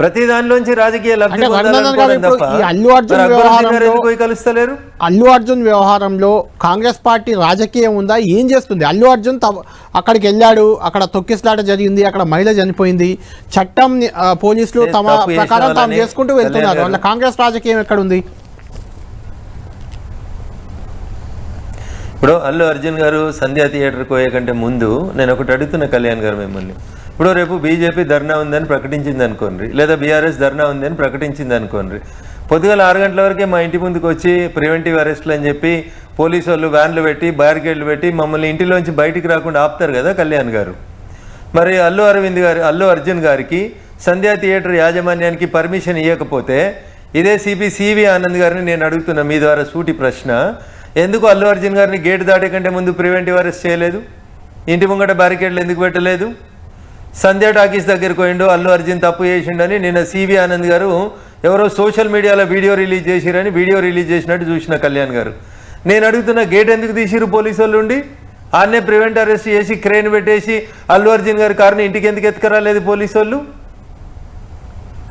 ప్రతి దానిలోంచి రాజకీయ లబ్ధి అల్లు అర్జున్ కలుస్తలేరు? అల్లు అర్జున్ వ్యవహారంలో కాంగ్రెస్ పార్టీ రాజకీయం ఉందా? ఏం చేస్తుంది? అల్లు అర్జున్ అక్కడికి వెళ్ళాడు అక్కడ తొక్కిసలాట జరిగింది అక్కడ మహిళ చనిపోయింది. చట్టం పోలీసులు తమ ప్రకారం తాము చేసుకుంటూ వెళ్తున్నారు. వాళ్ళ కాంగ్రెస్ రాజకీయం ఎక్కడుంది? ఇప్పుడు అల్లు అర్జున్ గారు సంధ్యా థియేటర్కి పోయే కంటే ముందు నేను ఒకటి అడుగుతున్న కళ్యాణ్ గారు మిమ్మల్ని. ఇప్పుడు రేపు బీజేపీ ధర్నా ఉందని ప్రకటించింది అనుకోండి లేదా బీఆర్ఎస్ ధర్నా ఉందని ప్రకటించింది అనుకోండి పొద్దుగల ఆరు గంటల వరకే మా ఇంటి ముందుకు వచ్చి ప్రివెంటివ్ అరెస్ట్లు అని చెప్పి పోలీసు వాళ్ళు వ్యాన్లు పెట్టి బ్యారికేడ్లు పెట్టి మమ్మల్ని ఇంటిలోంచి బయటికి రాకుండా ఆపుతారు కదా కళ్యాణ్ గారు. మరి అల్లు అరవింద్ గారు అల్లు అర్జున్ గారికి సంధ్యా థియేటర్ యాజమాన్యానికి పర్మిషన్ ఇవ్వకపోతే ఇదే సిపి సివి ఆనంద్ గారిని నేను అడుగుతున్నా మీ ద్వారా సూటి ప్రశ్న ఎందుకు అల్లు అర్జున్ గారిని గేట్ దాటే కంటే ముందు ప్రివెంటివ్ అరెస్ట్ చేయలేదు? ఇంటి ముంగట బ్యారికేడ్లు ఎందుకు పెట్టలేదు? సంధ్యా టాకీస్ దగ్గరికి పోయిండు అల్లు అర్జున్ తప్పు చేసిండని నిన్న సివి ఆనంద్ గారు ఎవరో సోషల్ మీడియాలో వీడియో రిలీజ్ చేసిరని వీడియో రిలీజ్ చేసినట్టు చూసిన కళ్యాణ్ గారు. నేను అడుగుతున్న గేట్ ఎందుకు తీసిరు పోలీసు వాళ్ళు ఉండి ప్రివెంట్ అరెస్ట్ చేసి క్రేన్ పెట్టేసి అల్లు అర్జున్ గారి కారుని ఇంటికి ఎందుకు ఎత్తుకరాలేదు పోలీసు వాళ్ళు?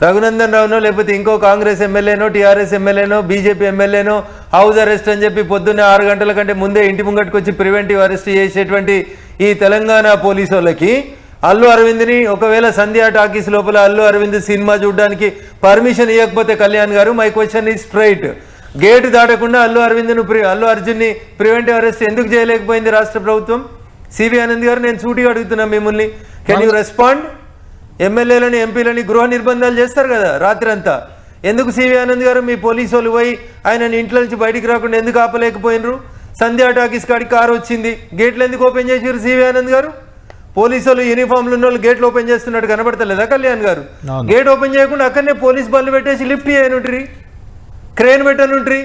రఘునందన్ రావునో లేకపోతే ఇంకో కాంగ్రెస్ ఎమ్మెల్యేనో టీఆర్ఎస్ ఎమ్మెల్యేనో బీజేపీ ఎమ్మెల్యేనో హౌస్ అరెస్ట్ అని చెప్పి పొద్దున్నే ఆరు గంటల కంటే ముందే ఇంటి ముంగట్టుకు వచ్చి ప్రివెంటివ్ అరెస్ట్ చేసేటువంటి ఈ తెలంగాణ పోలీసు వాళ్ళకి అల్లు అరవింద్ని ఒకవేళ సంధ్యా టాకీస్ లోపల అల్లు అరవింద్ సినిమా చూడడానికి పర్మిషన్ ఇవ్వకపోతే కళ్యాణ్ గారు my question is straight. Gate దాటకుండా అల్లు అరవింద్ను ప్రి అల్లు అర్జున్ని ప్రివెంటివ్ అరెస్ట్ ఎందుకు చేయలేకపోయింది రాష్ట్ర ప్రభుత్వం? సివి ఆనంద్ గారు నేను సూటిగా అడుగుతున్నా మిమ్మల్ని. కెన్ యూ రెస్పాండ్ ఎమ్మెల్యేలని ఎంపీలని గృహ నిర్బంధాలు చేస్తారు కదా రాత్రి అంతా ఎందుకు సివి ఆనంద్ గారు మీ పోలీసు వాళ్ళు పోయి ఆయన ఇంట్లో నుంచి బయటికి రాకుండా ఎందుకు ఆపలేకపోయినరు? సంధ్యా టాకీస్ కాడికి కారు వచ్చింది. గేట్లు ఎందుకు ఓపెన్ చేసారు సివి ఆనంద్ గారు? పోలీసు వాళ్ళు యూనిఫామ్లు ఉన్న వాళ్ళు గేట్లు ఓపెన్ చేస్తున్నట్టు కనబడతలేదా కళ్యాణ్ గారు. గేట్ ఓపెన్ చేయకుండా అక్కడనే పోలీస్ బండ్లు పెట్టేసి లిఫ్ట్ చేయనుంట్రి క్రేన్ పెట్టనుంట్రి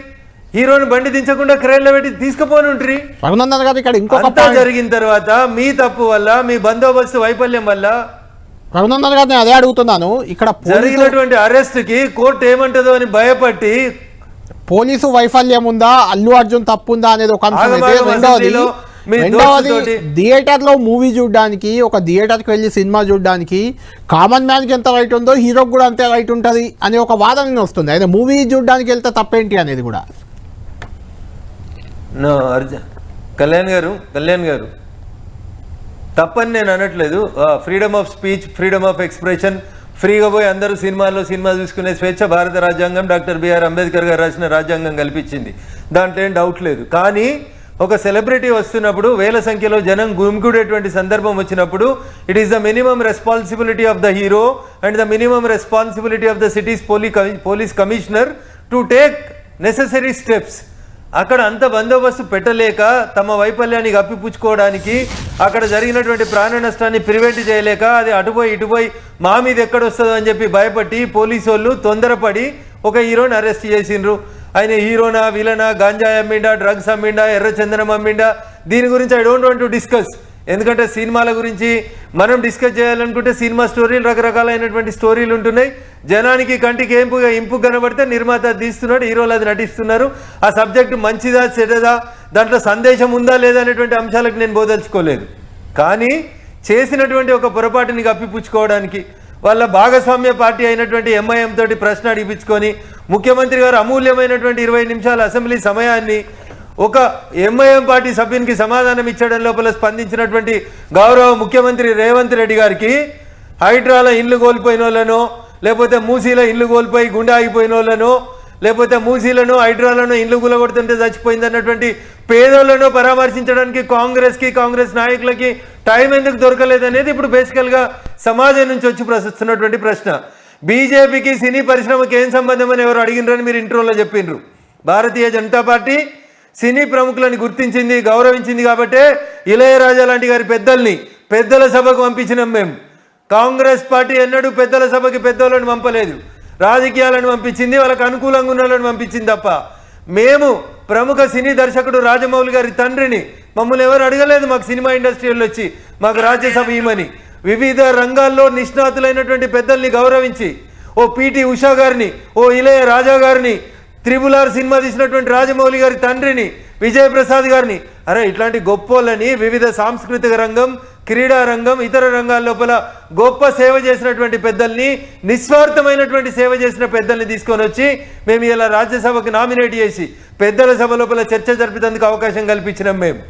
హీరోని బండి దించకుండా క్రేన్లో పెట్టి తీసుకుపోనుంట్రి రఘునందన్ గారు ఇక్కడ ఇంకొక జరిగిన తర్వాత మీ తప్పు వల్ల మీ బందోబస్తు వైఫల్యం వల్ల రఘునందన్ గారు నేను అదే అడుగుతున్నాను. ఇక్కడ జరిగినటువంటి అరెస్ట్కి కోర్టు ఏమంటదో అని భయపట్టి పోలీసు వైఫల్యం ఉందా అల్లు అర్జున్ తప్పు ఉందా అనేది ఒక అంశం అయితే రెండవది అసెంబ్లీలో మీ రెండవది దోస్తుతోటి- థియేటర్లో మూవీ చూడడానికి ఒక థియేటర్కి వెళ్ళి సినిమా చూడడానికి కామన్ మ్యాన్కి ఎంత రైట్ ఉందో హీరోకి కూడా అంతే రైట్ ఉంటది అనే ఒక వాదన వస్తుంది. అయితే మూవీ చూడడానికి వెళ్తే తప్పేంటి అనేది కూడా? కళ్యాణ్ గారు కళ్యాణ్ గారు. తప్పని నేను అనట్లేదు. Freedom of speech freedom of expression ఫ్రీగా పోయి అందరూ సినిమాల్లో సినిమా చూసుకునే స్వేచ్ఛ భారత రాజ్యాంగం డాక్టర్ బిఆర్ అంబేద్కర్ గారు రాసిన రాజ్యాంగం కల్పించింది. దాంట్లో ఏం డౌట్ లేదు. కానీ ఒక సెలబ్రిటీ వస్తున్నప్పుడు వేల సంఖ్యలో జనం గుమికూడేటువంటి సందర్భం వచ్చినప్పుడు it is the minimum responsibility of the hero and the minimum responsibility of the city's poli police commissioner to take necessary steps అక్కడ అంత బందోబస్తు పెట్టలేక తమ వైఫల్యాన్ని కప్పిపుచ్చుకోవడానికి అక్కడ జరిగినటువంటి ప్రాణ నష్టాన్ని ప్రివెంట్ చేయలేక అది అటుపోయి ఇటుపోయి మా మీద ఎక్కడ వస్తుందో అని చెప్పి భయపట్టి పోలీసు వాళ్ళు తొందరపడి ఒక హీరోని అరెస్ట్ చేసిండ్రు. ఆయన హీరోనా విలనా గాంజా అమ్మిండా డ్రగ్స్ అమ్మిండా ఎర్రచందనం అమ్మిండా? దీని గురించి I don't want to discuss ఎందుకంటే సినిమాల గురించి మనం డిస్కస్ చేయాలనుకుంటే సినిమా స్టోరీలు రకరకాలైనటువంటి స్టోరీలు ఉంటున్నాయి. జనానికి కంటికి ఏంపు ఇంపు కనబడితే నిర్మాత తీస్తున్నాడు హీరోలు అది నటిస్తున్నారు. ఆ సబ్జెక్టు మంచిదా చెడదా దాంట్లో సందేశం ఉందా లేదా అనేటువంటి అంశాలకు నేను బోదలుచుకోలేదు. కానీ చేసినటువంటి ఒక పొరపాటుని కప్పిపుచ్చుకోవడానికి వాళ్ళ భాగస్వామ్య పార్టీ అయినటువంటి ఎంఐఎం తోటి ప్రశ్న అడిపించుకొని ముఖ్యమంత్రి గారు అమూల్యమైనటువంటి ఇరవై నిమిషాల అసెంబ్లీ సమయాన్ని ఒక ఎంఐఎం పార్టీ సభ్యునికి సమాధానం ఇచ్చడం లోపల స్పందించినటువంటి గౌరవ ముఖ్యమంత్రి రేవంత్ రెడ్డి గారికి హైడ్రాల ఇల్లు కోల్పోయిన వాళ్ళనో లేకపోతే మూసీలో ఇల్లు కోల్పోయి గుండె ఆగిపోయిన వాళ్ళనో లేకపోతే మూసీలను హైడ్రాలను ఇల్లు గులగొడుతుంటే చచ్చిపోయింది అన్నటువంటి పేదోళ్ళను పరామర్శించడానికి కాంగ్రెస్కి కాంగ్రెస్ నాయకులకి టైం ఎందుకు దొరకలేదు అనేది ఇప్పుడు బేసికల్గా సమాజం నుంచి వచ్చి ప్రశ్నిస్తున్నటువంటి ప్రశ్న. బీజేపీకి సినీ పరిశ్రమకి ఏం సంబంధం అని ఎవరు అడిగినరని మీరు ఇంటర్వ్యూలో చెప్పిండ్రు భారతీయ జనతా పార్టీ సినీ ప్రముఖులని గుర్తించింది గౌరవించింది కాబట్టే ఇళయరాజా లాంటి గారి పెద్దల్ని పెద్దల సభకు పంపించినాం మేము. కాంగ్రెస్ పార్టీ ఎన్నడూ పెద్దల సభకి పెద్దోళ్ళని పంపలేదు. రాజకీయాలను పంపించింది వాళ్ళకు అనుకూలంగా ఉన్న వాళ్ళని పంపించింది తప్ప. మేము ప్రముఖ సినీ దర్శకుడు రాజమౌళి గారి తండ్రిని మమ్మల్ని ఎవరు అడగలేదు మాకు సినిమా ఇండస్ట్రీలో వచ్చి మాకు రాజ్యసభ ఇవ్వమని. వివిధ రంగాల్లో నిష్ణాతులైనటువంటి పెద్దల్ని గౌరవించి ఓ పిటి ఉషా గారిని ఓ ఇళయ రాజా గారిని త్రిబుల్ ఆర్ సినిమా తీసినటువంటి రాజమౌళి గారి తండ్రిని విజయప్రసాద్ గారిని అరే ఇట్లాంటి గొప్పోళ్ళని వివిధ సాంస్కృతిక రంగం క్రీడా రంగం ఇతర రంగాల లోపల గొప్ప సేవ చేసినటువంటి పెద్దల్ని నిస్వార్థమైనటువంటి సేవ చేసిన పెద్దల్ని తీసుకొని వచ్చి మేము ఇలా రాజ్యసభకు నామినేట్ చేసి పెద్దల సభ లోపల చర్చ జరిపేందుకు అవకాశం కల్పించినాం మేము.